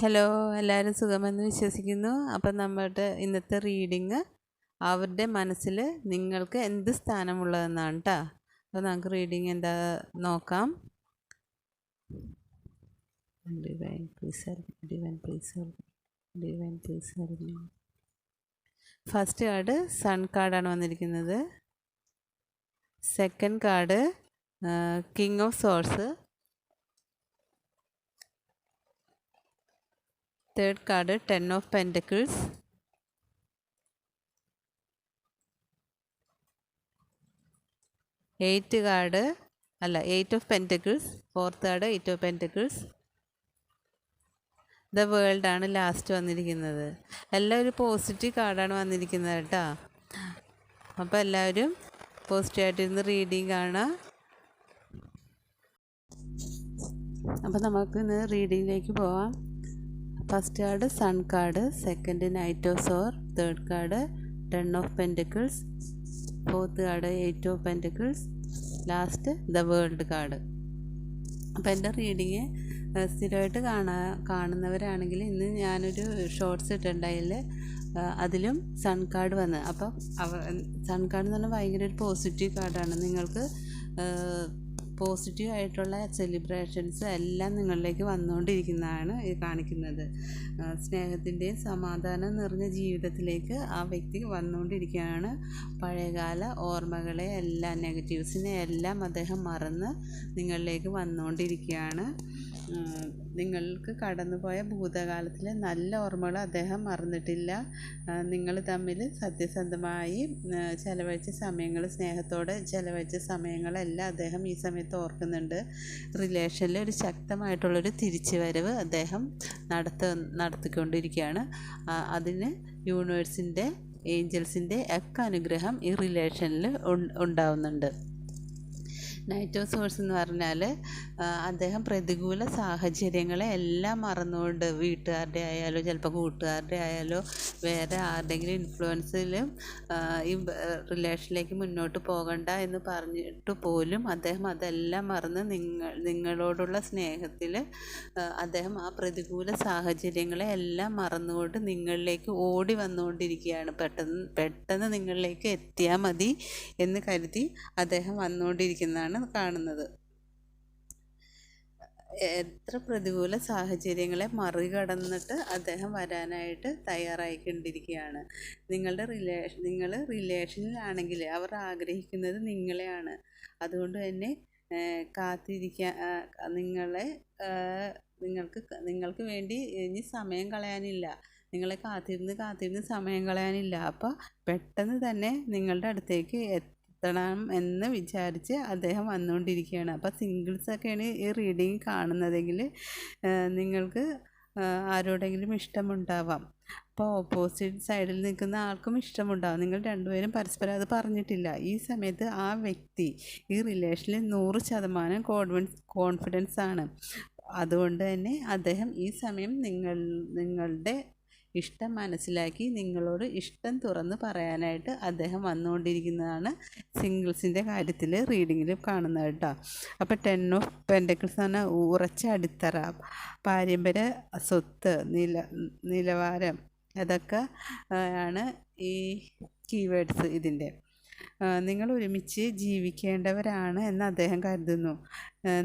Hello എല്ലാവരും സുഖമെന്ന് വിശ്വസിക്കുന്നു. അപ്പം നമ്മുടെ ഇന്നത്തെ റീഡിങ് അവരുടെ മനസ്സിൽ നിങ്ങൾക്ക് എന്ത് സ്ഥാനമുള്ളതെന്നാണ് കേട്ടോ അപ്പോൾ നമുക്ക് റീഡിങ് എന്താ നോക്കാം. Please please please first card sun കാർഡാണ് വന്നിരിക്കുന്നത്. Second card king of swords third card ten of pentacles eight card അല്ല eight of pentacles fourth card eight of pentacles the world ആണ് ലാസ്റ്റ് വന്നിരിക്കുന്നത്. എല്ലാം ഒരു പോസിറ്റീവ് കാർഡാണ് വന്നിരിക്കുന്നത് കേട്ടോ. അപ്പോൾ എല്ലാവരും പോസിറ്റീവായിട്ടിരുന്ന് റീഡിങ് കാണാം അപ്പോൾ നമുക്ക് ഇന്ന് റീഡിങ്ങിലേക്ക് പോവാം. First card sun card second knight of swords third card ten of pentacles fourth card eight of pentacles last the world card. അപ്പോൾ എന്റെ റീഡിങ് സ്ഥിരമായിട്ട് കാണാ കാണുന്നവരാണെങ്കിൽ ഇന്ന് ഞാനൊരു ഷോർട്സ് ഇട്ടിട്ടുണ്ടായില്ല അതിലും സൺ കാർഡ് വന്ന്. അപ്പം സൺ കാർഡ് എന്ന് പറഞ്ഞാൽ ഭയങ്കര ഒരു പോസിറ്റീവ് കാർഡാണ് നിങ്ങൾക്ക് പോസിറ്റീവ് ആയിട്ടുള്ള സെലിബ്രേഷൻസ് എല്ലാം നിങ്ങളിലേക്ക് വന്നുകൊണ്ടിരിക്കുന്നതാണ് ഇത് കാണിക്കുന്നത്. സ്നേഹത്തിന്റെയും സമാധാനം നിറഞ്ഞ ജീവിതത്തിലേക്ക് ആ വ്യക്തി വന്നുകൊണ്ടിരിക്കുകയാണ്. പഴയകാല ഓർമ്മകളെ എല്ലാം നെഗറ്റീവ്സിനെ എല്ലാം അദ്ദേഹം മറന്ന് നിങ്ങളിലേക്ക് വന്നുകൊണ്ടിരിക്കുകയാണ്. നിങ്ങൾക്ക് കടന്നുപോയ ഭൂതകാലത്തിലെ നല്ല ഓർമ്മകൾ അദ്ദേഹം മറന്നിട്ടില്ല. നിങ്ങൾ തമ്മിൽ സത്യസന്ധമായി ചിലവഴിച്ച സമയങ്ങൾ സ്നേഹത്തോടെ ചിലവഴിച്ച സമയങ്ങളെല്ലാം അദ്ദേഹം ഈ സമയത്ത് ഓർക്കുന്നുണ്ട്. റിലേഷനിൽ ഒരു ശക്തമായിട്ടുള്ളൊരു തിരിച്ചുവരവ് അദ്ദേഹം നടത്ത നടത്തിക്കൊണ്ടിരിക്കുകയാണ്. അതിന് യൂണിവേഴ്സിന്റെ ഏഞ്ചൽസിന്റെ ഒക്കെ അനുഗ്രഹം ഈ റിലേഷനിൽ ഉണ്ടാവുന്നുണ്ട്. നൈറ്റ് ഓഫ് സോഴ്സ് എന്ന് പറഞ്ഞാൽ അദ്ദേഹം പ്രതികൂല സാഹചര്യങ്ങളെ എല്ലാം മറന്നുകൊണ്ട് വീട്ടുകാരുടെ ആയാലോ ചിലപ്പോൾ കൂട്ടുകാരുടെ ആയാലോ വേറെ ആരുടെങ്കിലും ഇൻഫ്ലുവൻസിലും ഈ റിലേഷനിലേക്ക് മുന്നോട്ട് പോകണ്ട എന്ന് പറഞ്ഞിട്ട് പോലും അദ്ദേഹം അതെല്ലാം മറന്ന് നിങ്ങൾ നിങ്ങളോടുള്ള സ്നേഹത്തിൽ അദ്ദേഹം ആ പ്രതികൂല സാഹചര്യങ്ങളെ എല്ലാം മറന്നുകൊണ്ട് നിങ്ങളിലേക്ക് ഓടി വന്നുകൊണ്ടിരിക്കുകയാണ്. പെട്ടെന്ന് പെട്ടെന്ന് നിങ്ങളിലേക്ക് എത്തിയാൽ മതി എന്ന് കരുതി അദ്ദേഹം വന്നുകൊണ്ടിരിക്കുന്നതാണ് കാണുന്നത്. എത്ര പ്രതികൂല സാഹചര്യങ്ങളെ മറികടന്നിട്ട് അദ്ദേഹം വരാനായിട്ട് തയ്യാറായിക്കൊണ്ടിരിക്കുകയാണ്. നിങ്ങളുടെ റിലേഷൻ നിങ്ങൾ റിലേഷനിലാണെങ്കിൽ അവർ ആഗ്രഹിക്കുന്നത് നിങ്ങളെയാണ്. അതുകൊണ്ട് തന്നെ കാത്തിരിക്കാൻ നിങ്ങളെ നിങ്ങൾക്ക് നിങ്ങൾക്ക് വേണ്ടി ഇനി സമയം കളയാനില്ല. നിങ്ങളെ കാത്തിരുന്ന് കാത്തിരുന്ന് സമയം കളയാനില്ല. അപ്പോൾ പെട്ടെന്ന് തന്നെ നിങ്ങളുടെ അടുത്തേക്ക് എത്തണം എന്ന് വിചാരിച്ച് അദ്ദേഹം വന്നുകൊണ്ടിരിക്കുകയാണ്. അപ്പോൾ സിംഗിൾസൊക്കെയാണ് ഈ റീഡിങ് കാണുന്നതെങ്കിൽ നിങ്ങൾക്ക് ആരോടെങ്കിലും ഇഷ്ടമുണ്ടാവാം. അപ്പോൾ ഓപ്പോസിറ്റ് സൈഡിൽ നിൽക്കുന്ന ആൾക്കും ഇഷ്ടമുണ്ടാവും. നിങ്ങൾ രണ്ടുപേരും പരസ്പരം അത് പറഞ്ഞിട്ടില്ല. ഈ സമയത്ത് ആ വ്യക്തി ഈ റിലേഷനിൽ നൂറ് ശതമാനം കോൺഫിഡൻസ് കോൺഫിഡൻസ് ആണ് അതുകൊണ്ട് തന്നെ അദ്ദേഹം ഈ സമയം നിങ്ങൾ നിങ്ങളുടെ ഇഷ്ടം മനസ്സിലാക്കി നിങ്ങളോട് ഇഷ്ടം തുറന്ന് പറയാനായിട്ട് അദ്ദേഹം വന്നുകൊണ്ടിരിക്കുന്നതാണ് സിംഗിൾസിന്റെ കാര്യത്തിൽ റീഡിങ്ങിൽ കാണുന്നത് കേട്ടോ. അപ്പോൾ ടെൻ ഓഫ് പെൻഡക്കിൾസ് പറഞ്ഞാൽ ഉറച്ച അടിത്തറ പാരമ്പര്യ സ്വത്ത് നില നിലവാരം അതൊക്കെ ആണ് ഈ കീവേഡ്സ് ഇതിന്റെ. നിങ്ങൾ ഒരുമിച്ച് ജീവിക്കേണ്ടവരാണ് എന്ന് അദ്ദേഹം കരുതുന്നു.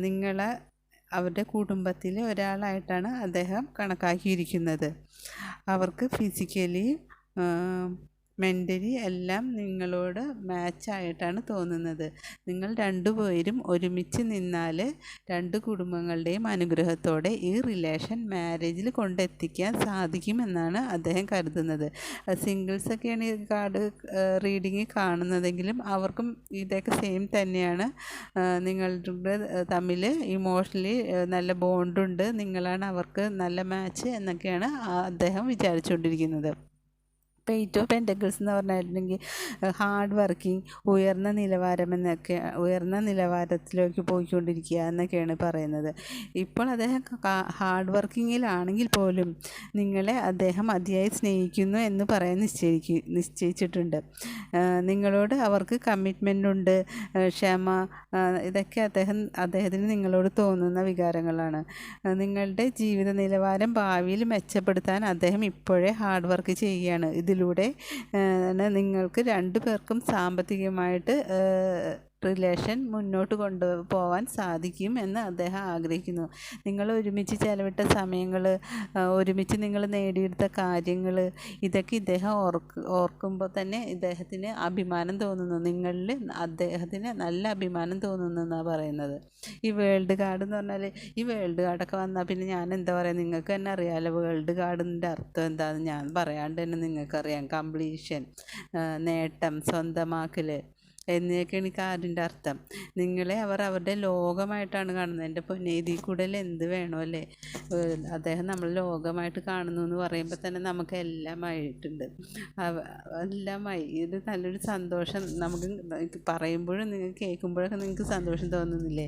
നിങ്ങളെ അവരുടെ കുടുംബത്തിലെ ഒരാളായിട്ടാണ് അദ്ദേഹം കണക്കാക്കിയിരിക്കുന്നത്. അവർക്ക് ഫിസിക്കലി മെന്റലി എല്ലാം നിങ്ങളോട് മാച്ചായിട്ടാണ് തോന്നുന്നത്. നിങ്ങൾ രണ്ടുപേരും ഒരുമിച്ച് നിന്നാൽ രണ്ട് കുടുംബങ്ങളുടെയും അനുഗ്രഹത്തോടെ ഈ റിലേഷൻ മാരേജിൽ കൊണ്ടെത്തിക്കാൻ സാധിക്കുമെന്നാണ് അദ്ദേഹം കരുതുന്നത്. സിംഗിൾസൊക്കെയാണ് ഈ കാർഡ് റീഡിങ് കാണുന്നതെങ്കിലും അവർക്കും ഇതൊക്കെ സെയിം തന്നെയാണ്. നിങ്ങളുടെ തമ്മിൽ ഇമോഷണലി നല്ല ബോണ്ടുണ്ട് നിങ്ങളാണ് അവർക്ക് നല്ല മാച്ച് എന്നൊക്കെയാണ് അദ്ദേഹം വിചാരിച്ചുകൊണ്ടിരിക്കുന്നത്. പെയ്റ്റ് ഓഫ് പെന്റക്കിൾസ് എന്ന് പറഞ്ഞിട്ടുണ്ടെങ്കിൽ ഹാർഡ് വർക്കിംഗ് ഉയർന്ന നിലവാരം എന്നൊക്കെ ഉയർന്ന നിലവാരത്തിലേക്ക് പോയിക്കൊണ്ടിരിക്കുക എന്നൊക്കെയാണ് പറയുന്നത്. ഇപ്പോൾ അദ്ദേഹം ഹാർഡ് വർക്കിങ്ങിലാണെങ്കിൽ പോലും നിങ്ങളെ അദ്ദേഹം അതിയായി സ്നേഹിക്കുന്നു എന്ന് പറയാൻ നിശ്ചയിക്കും നിശ്ചയിച്ചിട്ടുണ്ട്. നിങ്ങളോട് അവർക്ക് കമ്മിറ്റ്മെന്റ് ഉണ്ട് ക്ഷമ ഇതൊക്കെ അദ്ദേഹം അദ്ദേഹത്തിന് നിങ്ങളോട് തോന്നുന്ന വികാരങ്ങളാണ്. നിങ്ങളുടെ ജീവിത നിലവാരം ഭാവിയിൽ മെച്ചപ്പെടുത്താൻ അദ്ദേഹം ഇപ്പോഴേ ഹാർഡ് വർക്ക് ചെയ്യുകയാണ്. ഇതിലൂടെ നിങ്ങൾക്ക് രണ്ടു പേർക്കും സാമ്പത്തികമായിട്ട് റിലേഷൻ മുന്നോട്ട് കൊണ്ടുപോകാൻ സാധിക്കും എന്ന് അദ്ദേഹം ആഗ്രഹിക്കുന്നു. നിങ്ങൾ ഒരുമിച്ച് ചെലവിട്ട സമയങ്ങൾ ഒരുമിച്ച് നിങ്ങൾ നേടിയെടുത്ത കാര്യങ്ങൾ ഇതൊക്കെ ഇദ്ദേഹം ഓർക്ക് ഓർക്കുമ്പോൾ തന്നെ ഇദ്ദേഹത്തിന് അഭിമാനം തോന്നുന്നു. നിങ്ങളിൽ അദ്ദേഹത്തിന് നല്ല അഭിമാനം തോന്നുന്നു എന്നാണ് പറയുന്നത്. ഈ വേൾഡ് കാർഡ് എന്ന് പറഞ്ഞാൽ ഈ വേൾഡ് കാർഡൊക്കെ വന്നാൽ പിന്നെ ഞാൻ എന്താ പറയുക നിങ്ങൾക്ക് തന്നെ അറിയാമല്ലോ വേൾഡ് കാർഡിന്റെ അർത്ഥം എന്താണെന്ന് ഞാൻ പറയാണ്ട് തന്നെ നിങ്ങൾക്കറിയാം. കംപ്ലീഷൻ നേട്ടം സ്വന്തമാക്കൽ എന്നൊക്കെയാണ് ഈ കാർഡിന്റെ അർത്ഥം. നിങ്ങളെ അവർ അവരുടെ ലോകമായിട്ടാണ് കാണുന്നത്. എന്റെ പൊന്നെ ഇതിൽ കൂടുതൽ എന്ത് വേണോ അല്ലേ? അദ്ദേഹം നമ്മൾ ലോകമായിട്ട് കാണുന്നു എന്ന് പറയുമ്പോൾ തന്നെ നമുക്ക് എല്ലാമായിട്ടുണ്ട് എല്ലാമായി ഇത് നല്ലൊരു സന്തോഷം. നമുക്ക് പറയുമ്പോഴും നിങ്ങൾ കേൾക്കുമ്പോഴൊക്കെ നിങ്ങൾക്ക് സന്തോഷം തോന്നുന്നില്ലേ?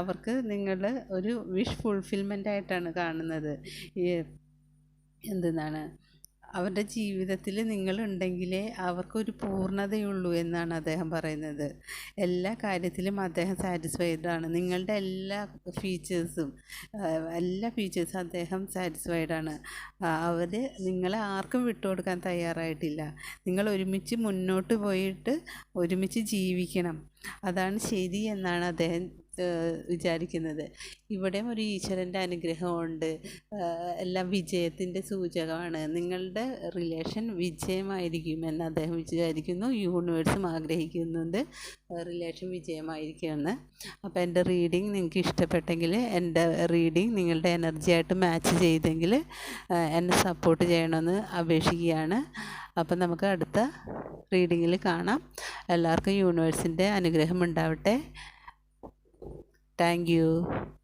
അവർക്ക് നിങ്ങൾ ഒരു വിഷ് ഫുൾഫിൽമെന്റ് ആയിട്ടാണ് കാണുന്നത്. എന്തെന്നാണ്? അവരുടെ ജീവിതത്തിൽ നിങ്ങളുണ്ടെങ്കിലേ അവർക്കൊരു പൂർണതയുള്ളൂ എന്നാണ് അദ്ദേഹം പറയുന്നത്. എല്ലാ കാര്യത്തിലും അദ്ദേഹം സാറ്റിസ്ഫൈഡ് ആണ്. നിങ്ങളുടെ എല്ലാ ഫീച്ചേഴ്സും എല്ലാ ഫീച്ചേഴ്സും അദ്ദേഹം സാറ്റിസ്ഫൈഡ് ആണ്. അവർ നിങ്ങളെ ആർക്കും വിട്ടുകൊടുക്കാൻ തയ്യാറായിട്ടില്ല. നിങ്ങൾ ഒരുമിച്ച് മുന്നോട്ട് പോയിട്ട് ഒരുമിച്ച് ജീവിക്കണം. അതാണ് ശരി എന്നാണ് അദ്ദേഹം വിചാരിക്കുന്നത്. ഇവിടെയും ഒരു ഈശ്വരന്റെ അനുഗ്രഹമുണ്ട്. എല്ലാം വിജയത്തിന്റെ സൂചകമാണ്. നിങ്ങളുടെ റിലേഷൻ വിജയമായിരിക്കും എന്ന് അദ്ദേഹം വിചാരിക്കുന്നു. യൂണിവേഴ്സും ആഗ്രഹിക്കുന്നുണ്ട്. റിലേഷൻ വിജയമായിരിക്കുമെന്ന്. അപ്പോൾ എന്റെ റീഡിങ് നിങ്ങൾക്ക് ഇഷ്ടപ്പെട്ടെങ്കിൽ എന്റെ റീഡിങ് നിങ്ങളുടെ എനർജി ആയിട്ട് മാച്ച് ചെയ്തെങ്കിൽ എന്നെ സപ്പോർട്ട് ചെയ്യണമെന്ന് അപേക്ഷിക്കുകയാണ്. അപ്പം നമുക്ക് അടുത്ത റീഡിങ്ങിൽ കാണാം. എല്ലാവർക്കും യൂണിവേഴ്സിന്റെ അനുഗ്രഹം ഉണ്ടാവട്ടെ. Thank you.